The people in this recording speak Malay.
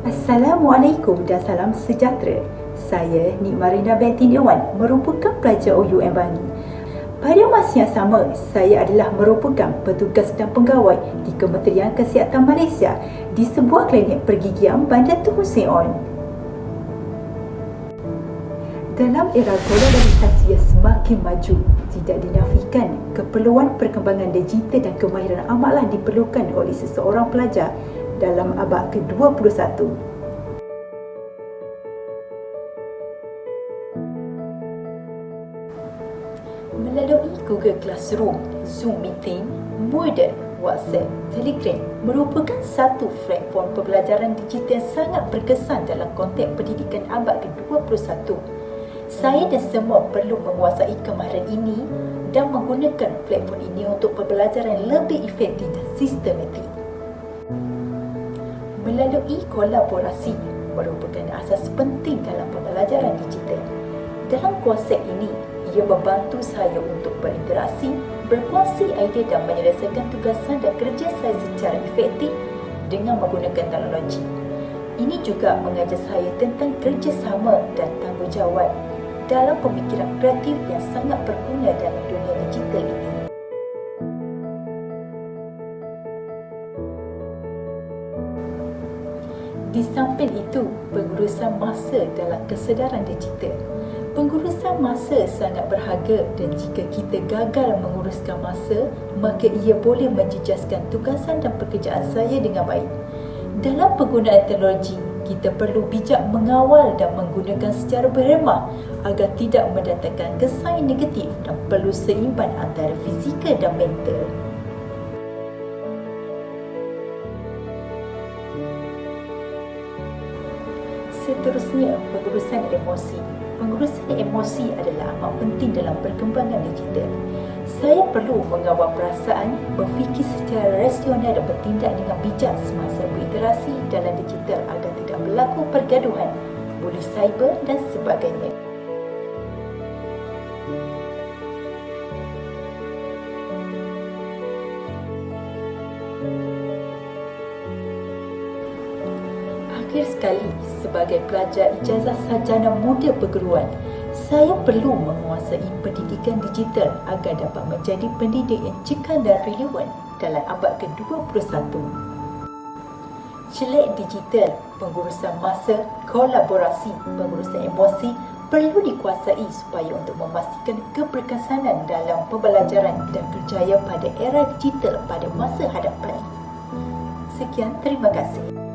Assalamualaikum dan salam sejahtera. Saya Nik Marina Bentin Dewan merupakan pelajar OUM Bangi. Pada masa yang sama, saya adalah merupakan petugas dan pegawai di Kementerian Kesihatan Malaysia di sebuah klinik pergigian Bandar Tun Hussein Dalam era globalisasi yang semakin maju, tidak dinafikan keperluan perkembangan digital dan kemahiran amalan diperlukan oleh seseorang pelajar dalam abad ke-21. Melalui Google Classroom, Zoom Meeting, Moodle, WhatsApp, Telegram merupakan satu platform pembelajaran digital yang sangat berkesan dalam konteks pendidikan abad ke-21. Saya dan semua perlu menguasai kemahiran ini dan menggunakan platform ini untuk pembelajaran lebih efektif dan sistematik. Melalui kolaborasi merupakan asas penting dalam pembelajaran digital. Dalam konsep ini, ia membantu saya untuk berinteraksi, berkongsi idea dan menyelesaikan tugasan dan kerja saya secara efektif dengan menggunakan teknologi. Ini juga mengajar saya tentang kerjasama dan tanggungjawab dalam pemikiran kreatif yang sangat berguna dalam dunia digital ini. Di samping itu, pengurusan masa dalam kesedaran digital Pengurusan masa sangat berharga dan jika kita gagal menguruskan masa, maka ia boleh menjejaskan tugasan dan pekerjaan saya dengan baik. Dalam penggunaan teknologi, kita perlu bijak mengawal dan menggunakan secara berhemah agar tidak mendatangkan kesan negatif dan perlu seimbang antara fizikal dan mental. Seterusnya, pengurusan emosi pengurusan emosi adalah amat penting dalam perkembangan digital. Saya perlu mengawal perasaan, berfikir secara rasional dan bertindak dengan bijak semasa berinteraksi dalam digital agar tidak berlaku pergaduhan, bully cyber dan sebagainya. Akhir sekali, sebagai pelajar ijazah sarjana muda perguruan, saya perlu menguasai pendidikan digital agar dapat menjadi pendidik yang cekal dan relevan dalam abad ke-21. Celek digital, pengurusan masa, kolaborasi, pengurusan emosi perlu dikuasai supaya untuk memastikan keberkesanan dalam pembelajaran dan berjaya pada era digital pada masa hadapan. Sekian, terima kasih.